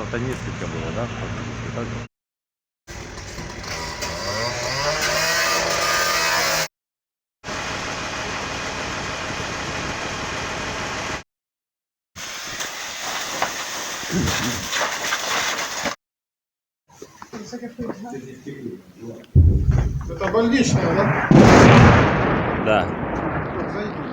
Прилетов-то несколько было, да? Это больничная, да? Да. Вот, зайди.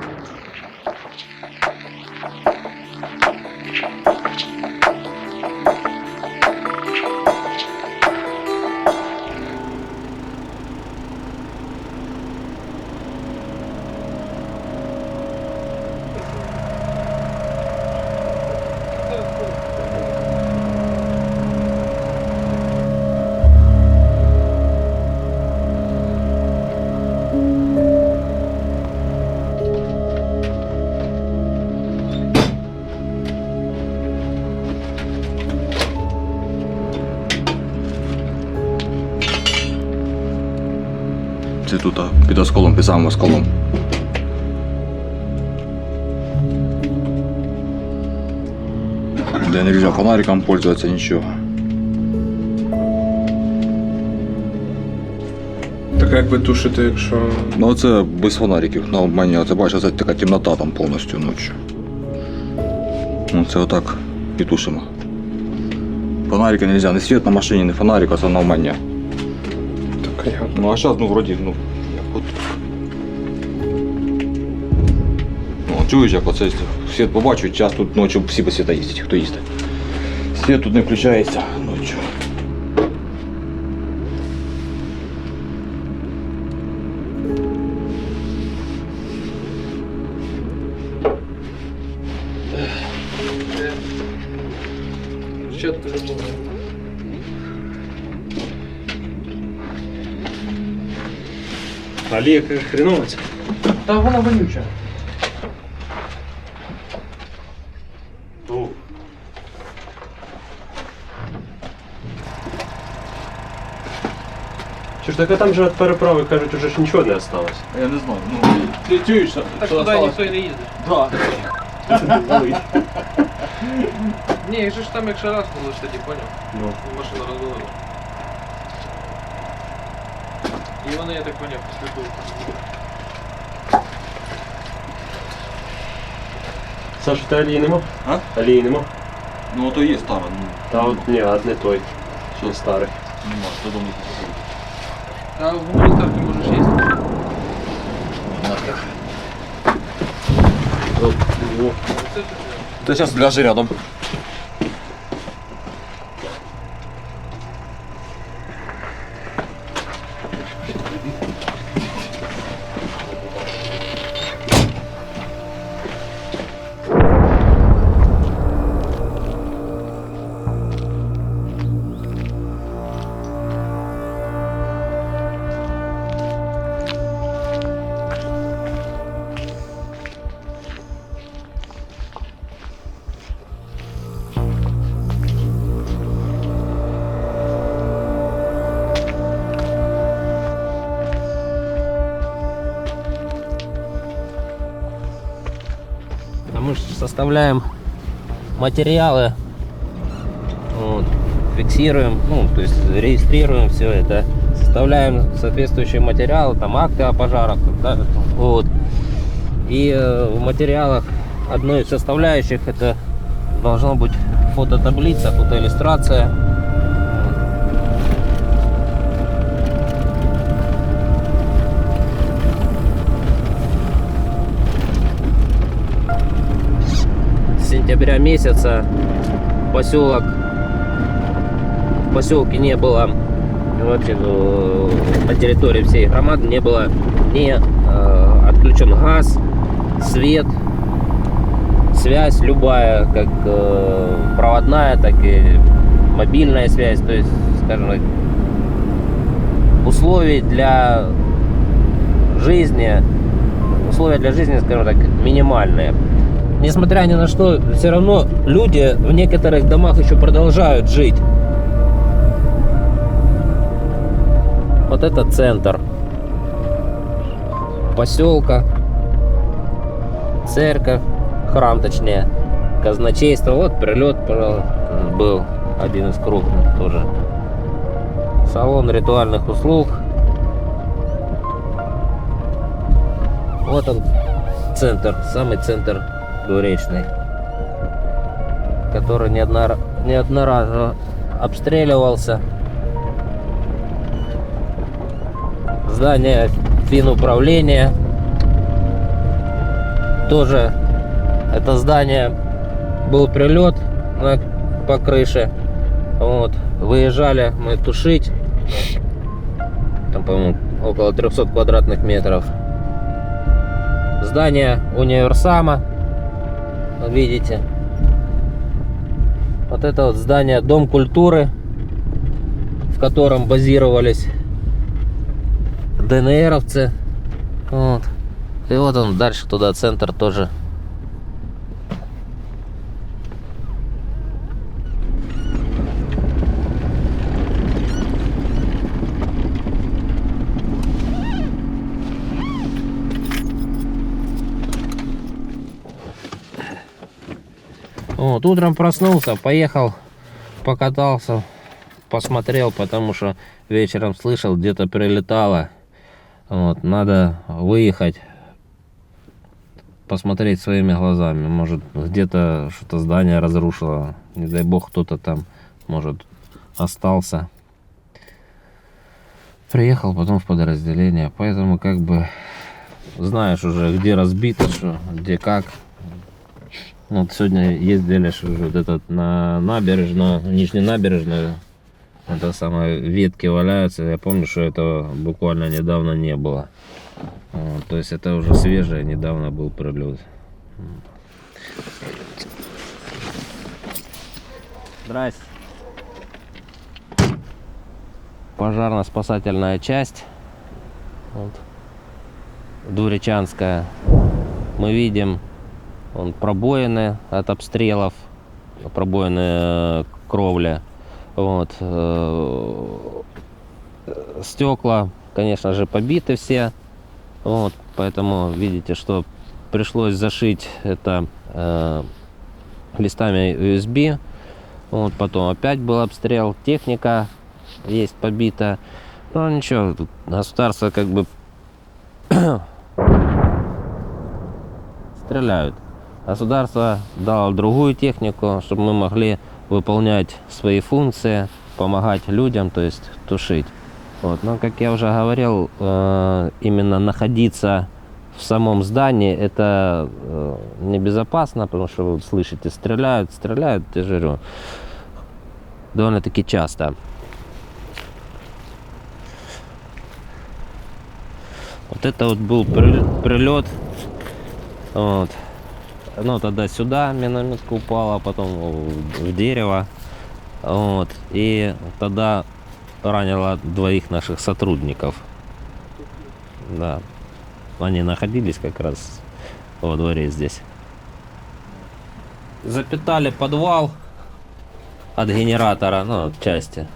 Це тут під осколом, під самим осколом. Де нельзя фонариком пользоваться, нічого. Так як ви тушите, якщо. Ну це без фонариків. На обмані, це бачиш, це така темнота там повністю ночі. Ну це отак і тушимо. Фонарики нельзя, не світ на машині, не фонарик, а це на обмання. Так, я... Ну а зараз, ну вроді, ну, як от. Ну, чуєш, як оце світ побачу, час тут ночі всі без світа їздять, хто їздить. Світ тут не включається ночі. Що ти було? Олег хреновець. Та вона вонюча. Ну, Чи ж так а там же від переправи кажуть, уже ж нічого не осталось. Я не знаю, ну ти чуєш, що Так туди ніхто і не їздить. Да. Ні, якщо ж там якщо раз було ж тоді, поняв? Ну. Машина розвалила. І вони, я так поняв, після того. Саша, ти олії нема? А? Олії нема? Ну то є стара, ну Та от ні, а не той. Ще старий. нема, що думаю. А в гуманітарці можеш їсти. О, Це ж Ти зараз ляжи рядом. Мы составляем материалы, вот, фиксируем, ну, то есть регистрируем все это, составляем соответствующие материалы, там акты о пожарах, да, вот. И э, в материалах одной из составляющих это должно быть фототаблица, фотоиллюстрация. Сентября месяца поселок в поселке не было вообще ну, на территории всей громады не было не э, отключен газ, свет, связь любая, как э, проводная, так и мобильная связь, то есть, скажем так, условий для жизни, условия для жизни, скажем так, минимальные. Несмотря ни на что, все равно люди в некоторых домах еще продолжают жить. Вот это центр поселка, церковь, храм точнее, казначейство. Вот прилет, был один из крупных тоже. Салон ритуальных услуг. Вот он, центр, самый центр Двуречный, который неоднор... неодноразово обстреливался. Здание финуправления. Тоже это здание был прилет на, по крыше. Вот. Выезжали мы тушить. Там, по-моему, около 300 квадратных метров. Здание универсама. Видите? Вот это вот здание Дом культуры, в котором базировались ДНРовцы. Вот. И вот он дальше туда центр тоже Вот, утром проснулся, поехал, покатался, посмотрел, потому что вечером слышал, где-то прилетало. Вот, надо выехать, посмотреть своими глазами. Может, где-то что-то здание разрушило. Не дай бог, кто-то там, может, остался. Приехал потом в подразделение, поэтому как бы знаешь уже, где разбито, что, где как. Вот сегодня ездили вот этот на набережную, нижнюю набережную. Это самое ветки валяются. Я помню, что этого буквально недавно не было. Вот, то есть это уже свежее, недавно был прилет. Здрасте. Пожарно-спасательная часть. Вот. Двуречанская. Мы видим он пробоины от обстрелов, пробоины э, кровли. Вот. э, Стекла, конечно же, побиты все. Вот. Поэтому видите, что пришлось зашить это э, листами USB. Вот. Потом опять был обстрел. Техника есть побита. Ну ничего, государство как бы стреляют. Государство дало другую технику, чтобы мы могли выполнять свои функции, помогать людям, то есть тушить. Вот. Но, как я уже говорил, э, именно находиться в самом здании это э, небезопасно, потому что вы слышите, стреляют, стреляют, я говорю, довольно-таки часто. Вот это вот был прилет. Вот. Ну, тогда сюда минометка упала, потом в дерево. Вот. И тогда ранило двоих наших сотрудников. Да. Они находились как раз во дворе здесь. Запитали подвал от генератора, ну, от части.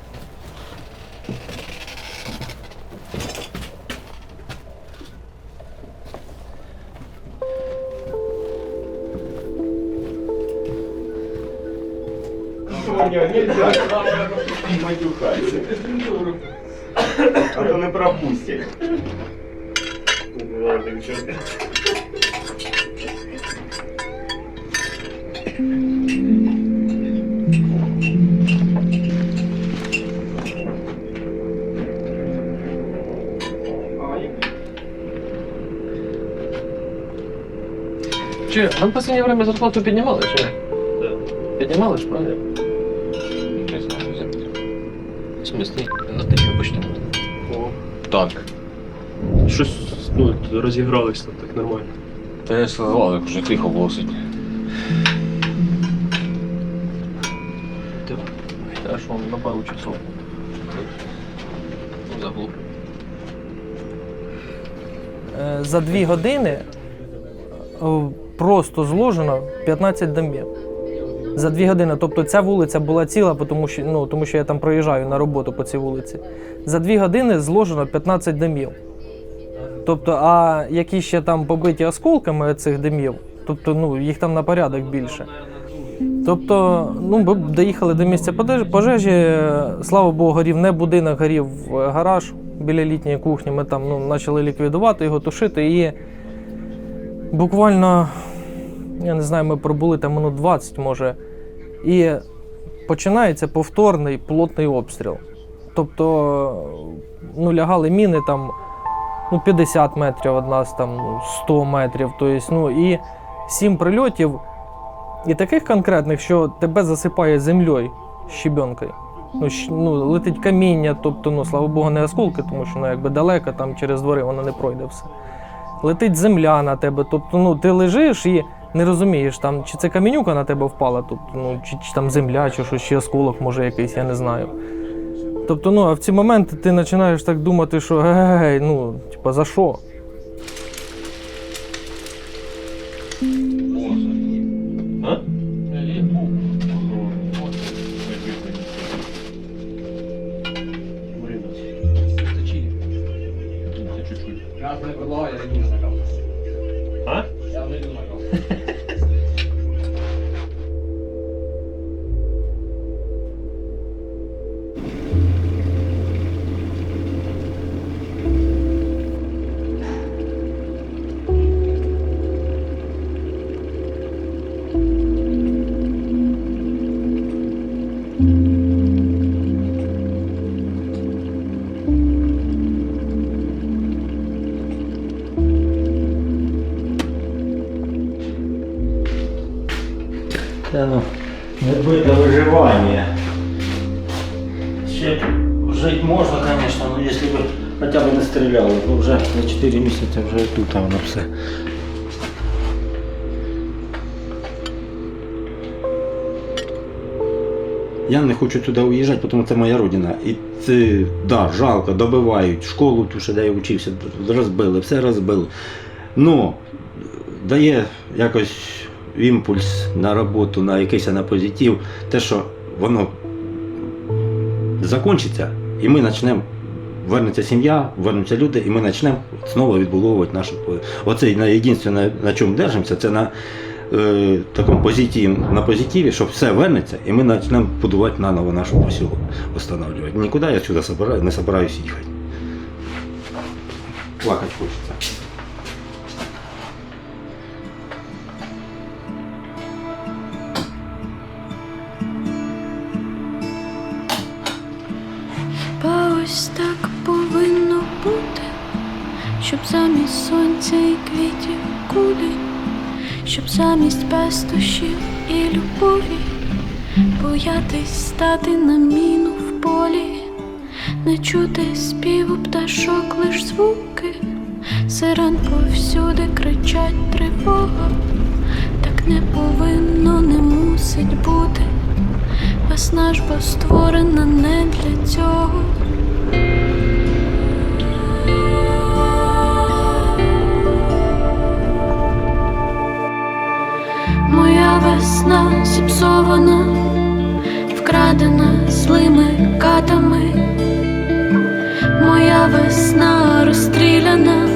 Женя, нельзя матюкать. А то не пропустять. Чи вам в останнє время зарплату піднімали, чи? ні? Піднімали ж, правильно? Смысле? На тисячу почти. Так. Щось ну, розігралися так нормально. Та я сказав, як вже тихо було сидіти. Аж он на пару часов. Заглуп. Е, За дві години е, просто зложено 15 домів. За дві години. Тобто ця вулиця була ціла, тому що, ну, тому що я там проїжджаю на роботу по цій вулиці. За дві години зложено 15 домів. Тобто, а які ще там побиті осколками цих домів, тобто ну, їх там на порядок більше. Тобто, ну, ми доїхали до місця пожежі. Слава Богу, горів не будинок, горів е, гараж біля літньої кухні. Ми там ну, почали ліквідувати його, тушити. І буквально, я не знаю, ми пробули там минут 20, може. І починається повторний плотний обстріл. Тобто, ну, лягали міни там ну, 50 метрів від нас, там ну, 100 метрів. Тобто, ну, і сім прильотів. І таких конкретних, що тебе засипає землею щебенкою. Ну, ну, летить каміння, тобто, ну, слава Богу, не осколки, тому що ну, якби далеко, там через двори воно не пройде все. Летить земля на тебе, тобто ну, ти лежиш і не розумієш, там, чи це камінюка на тебе впала, тобто, ну, чи, чи там земля, чи щось, чи осколок, може якийсь, я не знаю. Тобто, ну, а в ці моменти ти починаєш так думати, що гей, ну, типа, за що? Я не я каву. А? Я не на Та ну, відбите виживання. Ще жити можна, звісно, але якщо б хоча б не стріляли, то вже за 4 місяці вже тут воно все. Я не хочу туди уїжджати, тому це моя родина. І це, да, жалко, добивають. Школу ту, що де я вчився, розбили, все розбили. Ну, дає якось імпульс на роботу, на якийсь на позитив, те, що воно закінчиться, і ми почнемо. Вернеться сім'я, вернуться люди, і ми почнемо знову відбудовувати нашу. Оце єдине, на чому держимося, це на е, такому позитиві, на позитиві, що все вернеться, і ми почнемо будувати наново нашу посілку, встановлювати. Нікуди я сюди не собираюся їхати. Плакати хочеться. Щоб замість сонця і квітів кулі, щоб замість пестощів і любові боятись стати на міну в полі, не чути співу пташок, лиш звуки, сирен повсюди кричать тривога, так не повинно, не мусить бути. Весна ж бо створена не для цього. Зіпсована, вкрадена злими катами. Моя весна розстріляна